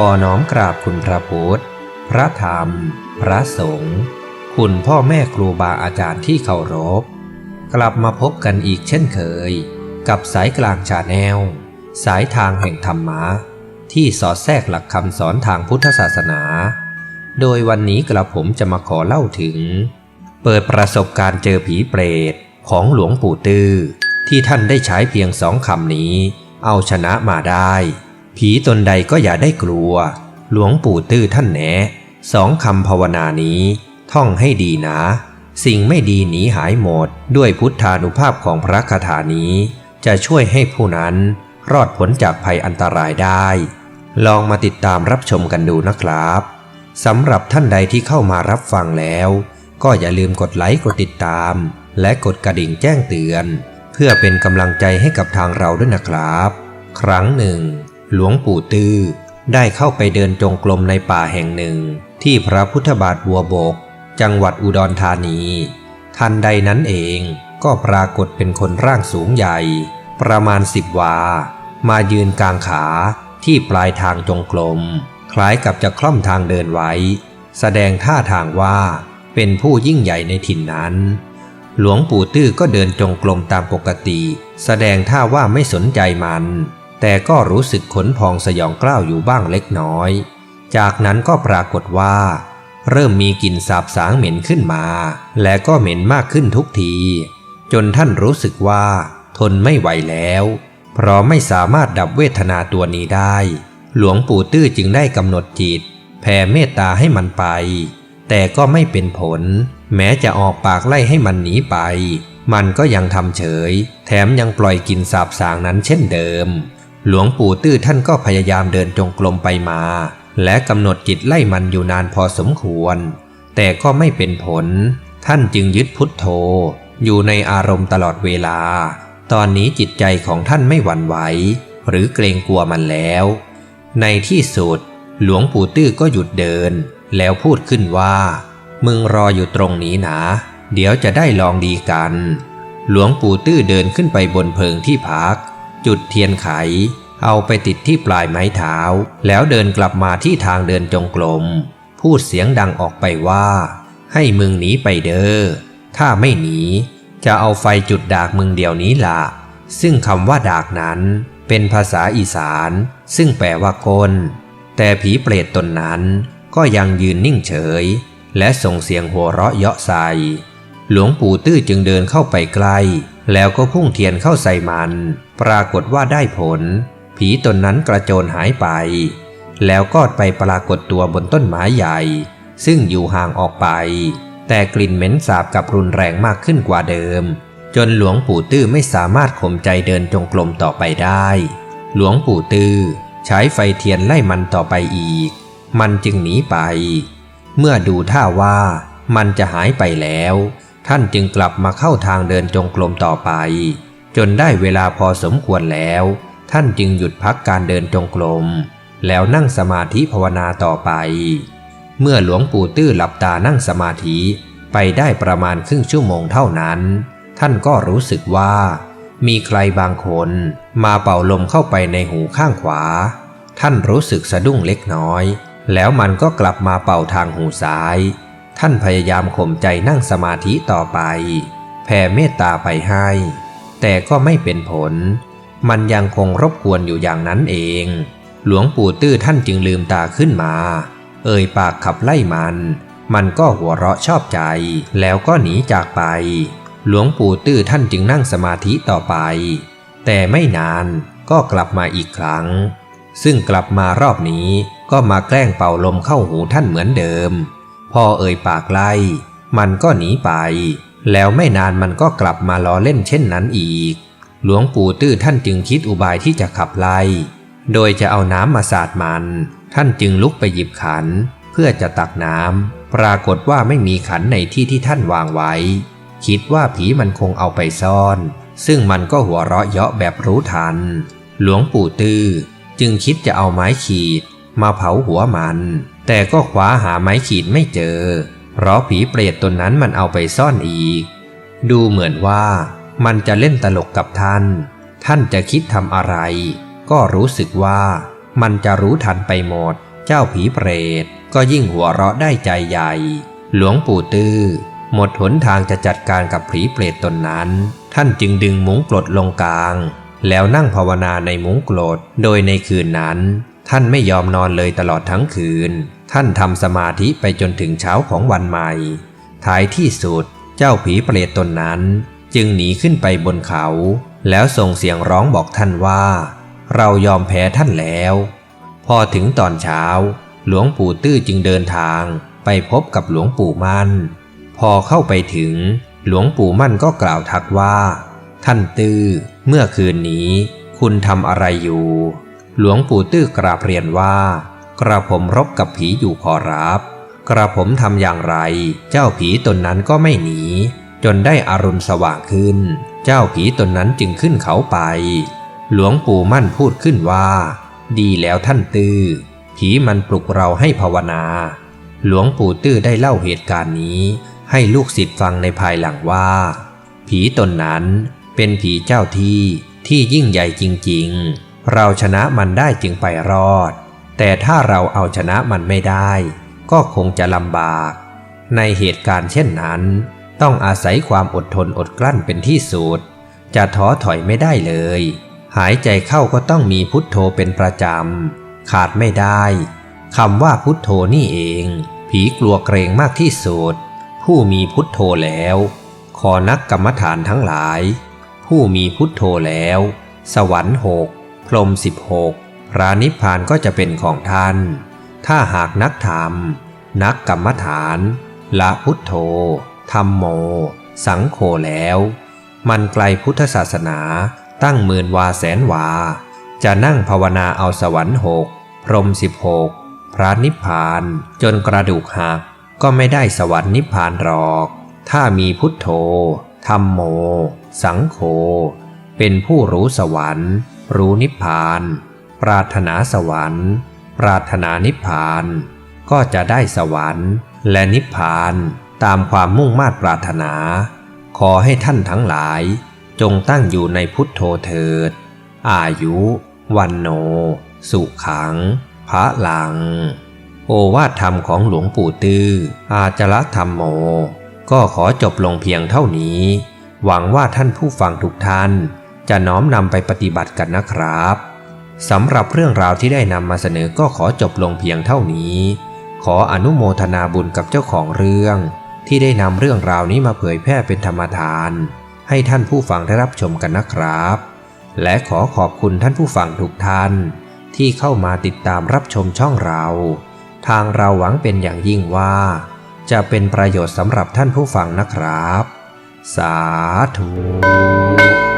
ขอน้อมกราบคุณพระพุทธ พระธรรม พระสงฆ์ คุณพ่อแม่ครูบาอาจารย์ที่เคารพ กลับมาพบกันอีกเช่นเคย กับสายกลางชาแนล สายทางแห่งธรรมะ ที่สอดแทรกหลักคำสอนทางพุทธศาสนา โดยวันนี้กระผมจะมาขอเล่าถึง เปิดประสบการณ์เจอผีเปรตของหลวงปู่ตื้อที่ท่านได้ใช้เพียงสองคำนี้ เอาชนะมาได้ ผีตนใดก็อย่าได้กลัว หลวงปู่ตื้อท่านแหนสองคำภาวนานี้ ท่องให้ดีนะ สิ่งไม่ดีหนีหายหมด ด้วยพุทธานุภาพของพระคาถานี้ จะช่วยให้ผู้นั้นรอดพ้นจากภัยอันตรายได้ ลองมาติดตามรับชมกันดูนะครับสำหรับท่านใดที่เข้ามารับฟังแล้ว ก็อย่าลืมกดไลค์กดติดตาม และกดกระดิ่งแจ้งเตือน เพื่อเป็นกำลังใจให้กับทางเราด้วยนะครับ ครั้งหนึ่ง หลวงปู่ตื้อได้เข้าไปเดินจงกรมในป่าแห่งหนึ่ง ที่พระพุทธบาทบัวบก จังหวัดอุดรธานี ทันใดนั้นเองก็ปรากฏเป็นคนร่างสูงใหญ่ ประมาณสิบวา มายืนกลางขาที่ปลายทางจงกรมคล้ายกับจะคล่อมทางเดินไว้ แสดงท่าทางว่าเป็นผู้ยิ่งใหญ่ในถิ่นนั้น หลวงปู่ตื้อก็เดินจงกรมตามปกติ แสดงท่าว่าไม่สนใจมัน แต่ก็รู้สึกขนพองสยองกล้าวอยู่บ้างเล็กน้อย จากนั้นก็ปรากฏว่า เริ่มมีกลิ่นสาบสางเหม็นขึ้นมา และก็เหม็นมากขึ้นทุกที จนท่านรู้สึกว่า ทนไม่ไหวแล้ว เพราะไม่สามารถดับเวทนาตัวนี้ได้ หลวงปู่ตื้อจึงได้กำหนดจิต แผ่เมตตาให้มันไป แต่ก็ไม่เป็นผล แม้จะออกปากไล่ให้มันหนีไป มันก็ยังทำเฉย แถมยังปล่อยกินสาบสางนั้นเช่นเดิม หลวงปู่ตื้อท่านก็พยายามเดินจงกรมไปมา และกำหนดจิตไล่มันอยู่นานพอสมควร แต่ก็ไม่เป็นผล ท่านจึงยึดพุทโธ อยู่ในอารมณ์ตลอดเวลา ตอนนี้จิตใจของท่านไม่หวั่นไหว หรือเกรงกลัวมันแล้ว ในที่สุด หลวงปู่ตื้อก็หยุดเดิน แล้วพูดขึ้นว่า มึงรออยู่ตรงนี้นะ เดี๋ยวจะได้ลองดีกัน หลวงปู่ตื้อเดินขึ้นไปบนเพิงที่พัก จุดเทียนไข เอาไปติดที่ปลายไม้เท้า แล้วเดินกลับมาที่ทางเดินจงกรมพูดเสียงดังออกไปว่า ให้มึงหนีไปเด้อถ้าไม่หนี จะเอาไฟจุดดากมึงเดียวนี้ละซึ่งคำว่าดากนั้น เป็นภาษาอีสาน ซึ่งแปลว่าก้น แต่ผีเปรตตนนั้น ก็ยังยืนนิ่งเฉย และส่งเสียงหัวเราะเยาะใส่หลวงปู่ตื้อจึงเดินเข้าไปใกล้ แล้วก็พุ่งเทียนเข้าใส่มัน ปรากฏว่าได้ผล ผีตนนั้นกระโจนหายไป แล้วก็ไปปรากฏตัวบนต้นไม้ใหญ่ ซึ่งอยู่ห่างออกไป แต่กลิ่นเหม็นสาบกับรุนแรงมากขึ้นกว่าเดิม จนหลวงปู่ตื้อไม่สามารถข่มใจเดินจงกรมต่อไปได้ หลวงปู่ตื้อใช้ไฟเทียนไล่มันต่อไปอีก มันจึงหนีไป เมื่อดูท่าว่ามันจะหายไปแล้ว ท่านจึงกลับมาเข้าทางเดินจงกรมต่อไป จนได้เวลาพอสมควรแล้ว ท่านจึงหยุดพักการเดินจงกรมแล้วนั่งสมาธิภาวนาต่อไป เมื่อหลวงปู่ตื้อหลับตานั่งสมาธิไปได้ประมาณครึ่งชั่วโมงเท่านั้น ท่านก็รู้สึกว่า มีใครบางคนมาเป่าลมเข้าไปในหูข้างขวา ท่านรู้สึกสะดุ้งเล็กน้อย แล้วมันก็กลับมาเป่าทางหูซ้าย ท่านพยายามข่มใจนั่งสมาธิต่อไป แผ่เมตตาไปให้ แต่ก็ไม่เป็นผล มันยังคงรบกวนอยู่อย่างนั้นเอง หลวงปู่ตื้อท่านจึงลืมตาขึ้นมา เอ่ยปากขับไล่มัน มันก็หัวเราะชอบใจ แล้วก็หนีจากไป หลวงปู่ตื้อท่านจึงนั่งสมาธิต่อไป แต่ไม่นานก็กลับมาอีกครั้ง ซึ่งกลับมารอบนี้ก็มาแกล้งเป่าลมเข้าหูท่านเหมือนเดิม พอเอ่ยปากไล่ มันก็หนีไป แล้วไม่นานมันก็กลับมาล้อเล่นเช่นนั้นอีก หลวงปู่ตื้อท่านจึงคิดอุบายที่จะขับไล่ โดยจะเอาน้ำมาสาดมัน ท่านจึงลุกไปหยิบขัน เพื่อจะตักน้ำปรากฏว่าไม่มีขันในที่ที่ท่านวางไว้ คิดว่าผีมันคงเอาไปซ่อน ซึ่งมันก็หัวเราะเยาะแบบรู้ทัน หลวงปู่ตื้อจึงคิดจะเอาไม้ขีด มาเผาหัวมัน แต่ก็คว้าหาไม้ขีดไม่เจอ เพราะผีเปรตตนนั้นมันเอาไปซ่อนอีก ดูเหมือนว่ามันจะเล่นตลกกับท่าน ท่านจะคิดทำอะไร ก็รู้สึกว่ามันจะรู้ทันไปหมด เจ้าผีเปรตก็ยิ่งหัวเราะได้ใจใหญ่ หลวงปู่ตื้อหมดหนทางจะจัดการกับผีเปรตตนนั้น ท่านจึงดึงมุ้งกลดลงกลาง แล้วนั่งภาวนาในมุ้งกลด โดยในคืนนั้น ท่านไม่ยอมนอนเลยตลอดทั้งคืน ท่านทำสมาธิไปจนถึงเช้าของวันใหม่ ท้ายที่สุดเจ้าผีเปรตตนนั้น จึงหนีขึ้นไปบนเขา แล้วส่งเสียงร้องบอกท่านว่า เรายอมแพ้ท่านแล้ว พอถึงตอนเช้า หลวงปู่ตื้อจึงเดินทางไปพบกับหลวงปู่มั่น พอเข้าไปถึง หลวงปู่มั่นก็กล่าวทักว่า ท่านตื้อเมื่อคืนนี้ คุณทำอะไรอยู่ หลวงปู่ตื้อกราบเรียนว่า กระผมรบกับผีอยู่ขอรับ กระผมทำอย่างไร เจ้าผีตนนั้นก็ไม่หนี จนได้อารุณสว่างขึ้น เจ้าผีตนนั้นจึงขึ้นเขาไป หลวงปู่มั่นพูดขึ้นว่า ดีแล้วท่านตื้อ ผีมันปลุกเราให้ภาวนา หลวงปู่ตื้อได้เล่าเหตุการณ์นี้ ให้ลูกศิษย์ฟังในภายหลังว่า ผีตนนั้นเป็นผีเจ้าที่ที่ยิ่งใหญ่จริง ๆ เราชนะมันได้จึงไปรอด แต่ถ้าเราเอาชนะมันไม่ได้ ก็คงจะลำบาก ในเหตุการณ์เช่นนั้น ต้องอาศัยความอดทนอดกลั้นเป็นที่สุด จะท้อถอยไม่ได้เลย หายใจเข้าก็ต้องมีพุทโธเป็นประจำ ขาดไม่ได้คำว่าพุทโธนี่เอง ผีกลัวเกรงมากที่สุด ผู้มีพุทโธแล้ว ขอนักกรรมฐานทั้งหลาย ผู้มีพุทโธแล้ว สวรรค์หก พรหมสิบหกพระนิพพานก็จะเป็นของท่าน ถ้าหากนักธรรม นักกรรมฐาน ละพุทโธธรรมโม สังโฆแล้ว มันไกลพุทธศาสนาตั้งหมื่นวาแสนวา จะนั่งภาวนาเอาสวรรค์หกพรหมสิบหกพระนิพพานจนกระดูกหักก็ไม่ได้สวรรค์นิพพานหรอก ถ้ามีพุทโธธรรมโม สังโฆเป็นผู้รู้สวรรค์ รู้นิพพาน ปรารถนาสวรรค์ ปรารถนานิพพาน ก็จะได้สวรรค์และนิพพานตามความมุ่งมา่ปรารถนา ขอให้ท่านทั้งหลาย จงตั้งอยู่ในพุทโธเถิด อายุ วันโน สุขัง พระหลัง โอวาทธรรมของหลวงปู่ตื้อ อาจละธรรมโม ก็ขอจบลงเพียงเท่านี้ หวังว่าท่านผู้ฟังทุกท่าน จะน้อมนำไปปฏิบัติกันนะครับสำหรับเรื่องราวที่ได้นำมาเสนอก็ขอจบลงเพียงเท่านี้ ขออนุโมทนาบุญกับเจ้าของเรื่อง ที่ได้นำเรื่องราวนี้มาเผยแพร่เป็นธรรมทาน ให้ท่านผู้ฟังได้รับชมกันนะครับ และขอขอบคุณท่านผู้ฟังทุกท่าน ที่เข้ามาติดตามรับชมช่องเรา ทางเราหวังเป็นอย่างยิ่งว่า จะเป็นประโยชน์สำหรับท่านผู้ฟังนะครับ สาธุ